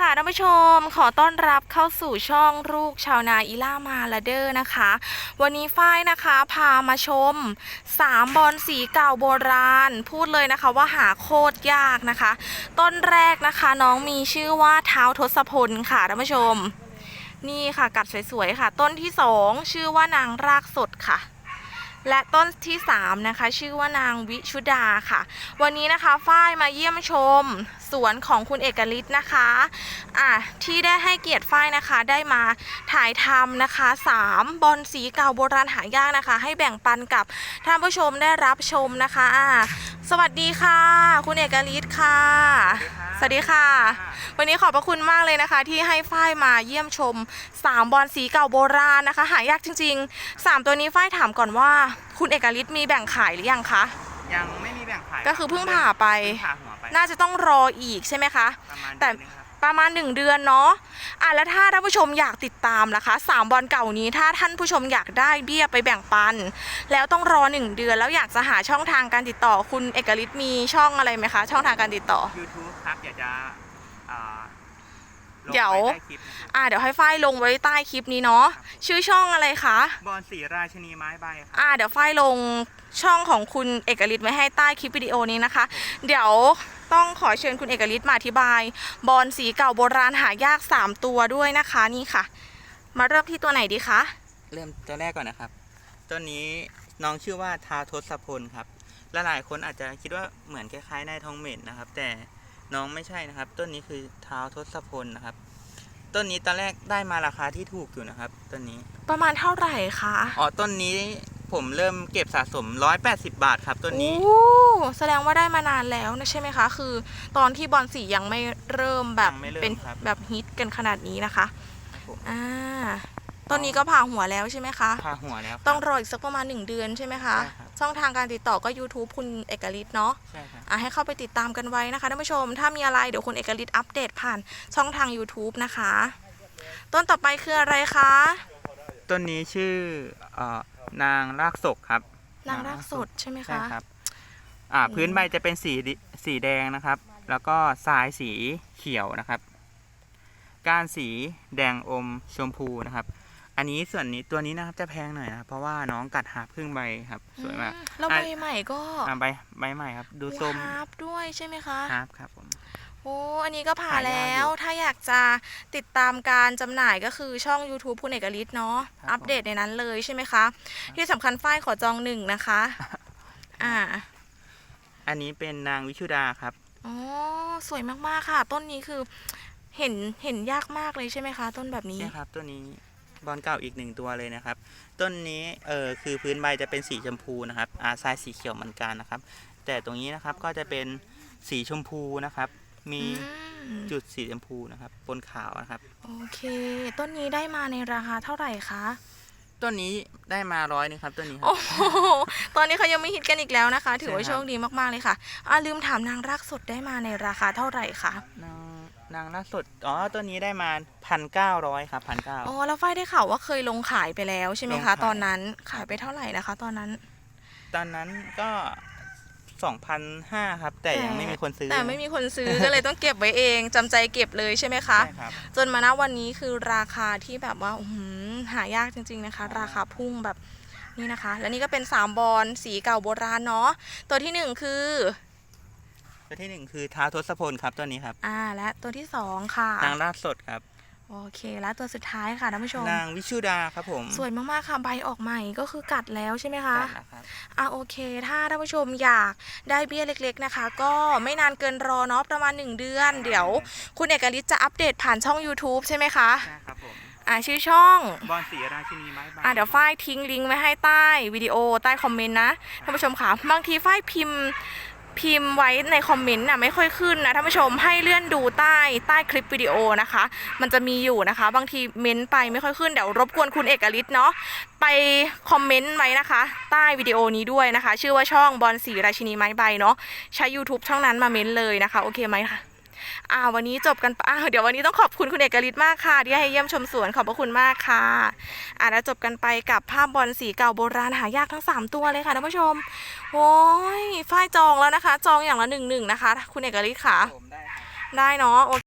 ค่ะท่านผู้ชมขอต้อนรับเข้าสู่ช่องลูกชาวนาอีล่ามาลาเดอร์นะคะ วันนี้ฝ้ายนะคะพามาชม3บอลสีเก่าโบราณ พูดเลยนะคะว่าหาโคตรยากนะคะ ต้นแรกนะคะน้องมีชื่อว่าเท้าทศพลค่ะท่านผู้ชม นี่ค่ะกัดสวยๆค่ะ ต้นที่2ชื่อว่านางรากสดค่ะ และต้นที่ 3 นะคะ ชื่อว่านางวิชุดาค่ะ วันนี้นะคะฝ้ายมาเยี่ยมชมสวนของคุณเอกลิศนะคะอะที่ได้ให้เกียรติฝ้ายนะคะ ได้มาถ่ายทำนะคะ 3 บอลสีเก่าโบราณหายากนะคะ ให้แบ่งปันกับท่านผู้ชมได้รับชมนะคะอะ สวัสดีค่ะ คุณเอกลิศค่ะ สวัสดีค่ะ วันนี้ขอบพระคุณมากเลยนะคะ ที่ให้ฝ้ายมาเยี่ยมชม 3 บอลสีเก่าโบราณนะคะ หายากจริง ๆ 3 ตัวนี้ฝ้ายถามก่อนว่า คุณเอกลิศมีแบ่งขายหรือยังคะ ยังไม่มีแบ่งขายก็คือเพิ่งผ่าไปเพิ่งผ่าหัวไปน่าจะต้องรออีกใช่ไหมคะ ประมาณแต่เดือนหนึงครับ ประมาณ 1 เดือนเนาะอะแล้วถ้าท่านผู้ชมอยากติดตามล่ะคะสามบอลเก่านี้ถ้าท่านผู้ชมอยากได้เบี้ยไปแบ่งปัน แล้วต้องรอ 1 เดือนแล้วอยากจะหาช่องทางการติดต่อคุณเอกฤทธิ์มีช่องอะไรไหมคะ ช่องทางการติดต่อ YouTube ครับอยากจะอ่า เดี๋ยวไใต้คลิปนะครับ อะเดี๋ยวให้ฝ้ายลงไว้ใต้คลิปนี้เนาะชื่อช่องอะไรคะ บอลสีราชนีไม้ใบครับ อ่าเดี๋ยวฝ้ายลงช่องของคุณเอกลิศไว้ให้ใต้คลิปวิดีโอนี้นะคะ เดี๋ยวต้องขอเชิญคุณเอกลิศมาอธิบาย บอลสีเก่าโบราณหายาก 3 ตัวด้วยนะคะนี่ค่ะ มาเริ่มที่ตัวไหนดีคะ เริ่มตัวแรกก่อนนะครับต้นนี้น้องชื่อว่าทาทศพลครับและหลายคนอาจจะคิดว่าเหมือนคล้ายๆนายทองเหม็นนะครับ แต่ น้องไม่ใช่นะครับ ต้นนี้คือเท้าทศพลนะครับ ต้นนี้ตอนแรกได้มาราคาที่ถูกอยู่นะครับ ต้นนี้ ประมาณเท่าไหร่คะอ๋อต้นนี้ผมเริ่มเก็บสะสม 180 บาทครับต้นนี้ โอ้แสดงว่าได้มานานแล้วนะใช่ไหมคะ คือ ตอนที่บอลสียังไม่เริ่มแบบยังไม่เริ่มเป็นครับ แบบฮิตกันขนาดนี้นะคะครับผมอ่าต้นนี้ก็ผ่าหัวแล้วใช่ไหมคะ พาหัวแล้วครับต้องรออีกสักประมาณ1เดือนใช่ไหมคะ ใช่ครับ ช่องทางการติดต่อก็ YouTube คุณเอกลิศเนาะใช่ครับอะให้เข้าไปติดตามกันไว้นะคะท่านผู้ชม ถ้ามีอะไรเดี๋ยวคุณเอกลิศอัปเดตผ่านช่องทาง YouTube นะคะ ต้นต่อไปคืออะไรคะต้นนี้ชื่อเอ่อนางรากศกครับนางรากสดใช่ไหมใช่คะ ครับอ่าอืมพื้นใบจะเป็นสีดิสีแดงนะครับ แล้วก็ทรายสีเขียวนะครับ ก้านสีแดงอมชมพูนะครับ อันนี้ส่วนนี้ตัวนี้นะครับจะแพงหน่อยนะครับเพราะว่าน้องกัดหาพึ่งใบครับ สวยมากอืแล้วใบใหม่ก็อ่าใบใบใหม่ครับ ดูส้มฮาร์ปด้วยใช่ไหมคะครับครับผม โอ้อันนี้ก็ผ่าหายากแล้ว อยู่ถ้าอยากจะติดตามการจำหน่ายก็คือช่อง YouTube คุณเอกลิศเนาะครับอัปเดตในนั้นเลยใช่ไหมคะ ที่สำคัญฝ้ายขอจองหนึ่งนะคะ อ่า อันนี้เป็นนางวิชุดาครับ อ๋อ สวยมาก ๆ ค่ะ ต้นนี้คือเห็นเห็นยากมากเลยใช่ไหมคะ ต้นแบบนี้ ใช่ครับตัวนี้ บอลเก่าอีกหนึ่งตัวเลยนะครับ ต้นนี้เออคือพื้นใบจะเป็นสีชมพูนะครับอาทรายสีเขียวเหมือนกันนะครับ แต่ตรงนี้นะครับก็จะเป็นสีชมพูนะครับ มีอืมจุดสีชมพูนะครับบนขาวนะครับโอเค ต้นนี้ได้มาในราคาเท่าไหร่คะต้นนี้ได้มาร้อยนึงครับต้นนี้ครัโอ้บโหตอนนี้เขายังไม่ฮิตกันอีกแล้วนะคะ ถือว่าใช่โชครับคดีมากๆเลยค่ะอ่าลืมถามนางรากสดได้มาในราคาเท่าไหร่คะนาง นางล่าสุด อ๋อต้นนี้ได้มาพันเก้าร้อยครับพันเก้า อ๋อ แล้วฝ้ายได้ข่าวว่าเคยลงขายไปแล้วใช่ไหมลคะงขายตอนนั้นขายไปเท่าไหร่นะคะ ตอนนั้น ตอนนั้นก็สองพันห้าครับ แต่ยังไม่มีคนซื้อแต่ไม่มีคนซื้อ ก็เลยต้องเก็บไว้เองจำใจเก็บเลยใช่ไหมคะ ใช่ครับ จนมาณวันนี้คือราคาที่แบบว่าอื้อหือหายากจริง ๆนะคะ ราคาพุ่งแบบนี่นะคะ และนี่ก็เป็นสามบอลสีเก่าโบราณเนาะตัวที่หนึ่งคือ ตัวที่หนึ่งคือท้าวทศพลครับตัวนี้ครับอ่า และตัวที่สองค่ะนางล่าสดครับโอเคและตัวสุดท้ายค่ะท่านผู้ชมนางวิชุดาครับผม สวยมากๆค่ะใบออกใหม่ก็คือกัดแล้วใช่ไหมคะได้แล้วครับอะโอเค ถ้าท่านผู้ชมอยากได้เบี้ยเล็ก ๆนะคะ ก็ไม่นานเกินรอเนาะประมาณ 1 เดือน เดี๋ยว คุณเอกลิศจะอัปเดตผ่านช่อง YouTube ใช่ไหมคะใช่ครับผมอะชื่อช่องบอลสีราชินีไม้ใบอะเดี๋ยวฝ้ายทิ้งลิงก์ไว้ให้ใต้วิดีโอใต้คอมเมนต์นะท่านผู้ชมค่ะบางทีฝ้ายพิมพ์ พิมพ์ไว้ในคอมเมนต์น่ะไม่ค่อยขึ้นนะท่านผู้ชมให้เลื่อนดูใต้ใต้คลิปวิดีโอนะคะ มันจะมีอยู่นะคะ บางทีเม้นต์ไปไม่ค่อยขึ้นเดี๋ยวรบกวนคุณเอกลิศเนาะไปคอมเมนต์ไว้นะคะ ใต้วิดีโอนี้ด้วยนะคะ ชื่อว่าช่องบอลสีราชินีไม้ใบเนาะใช้ YouTube ช่องนั้นมาเม้นต์เลยนะคะ โอเคไหมคะ อ่าวันนี้จบกันอ่าเดี๋ยววันนี้ต้องขอบคุณคุณเอกลิศมากค่ะ ที่ให้เยี่ยมชมสวนขอบพระคุณมากค่ะอ่าแล้วจบกันไปกับภาพบอลสีเก่าโบราณหายากทั้ง 3 ตัวเลยค่ะท่านผู้ชมโอ้ยฝ้ายจองแล้วนะคะ จองอย่างละหนึ่งหนึ่งนะคะ คุณเอกลิศค่ะผมได้ครับได้เนาะโอ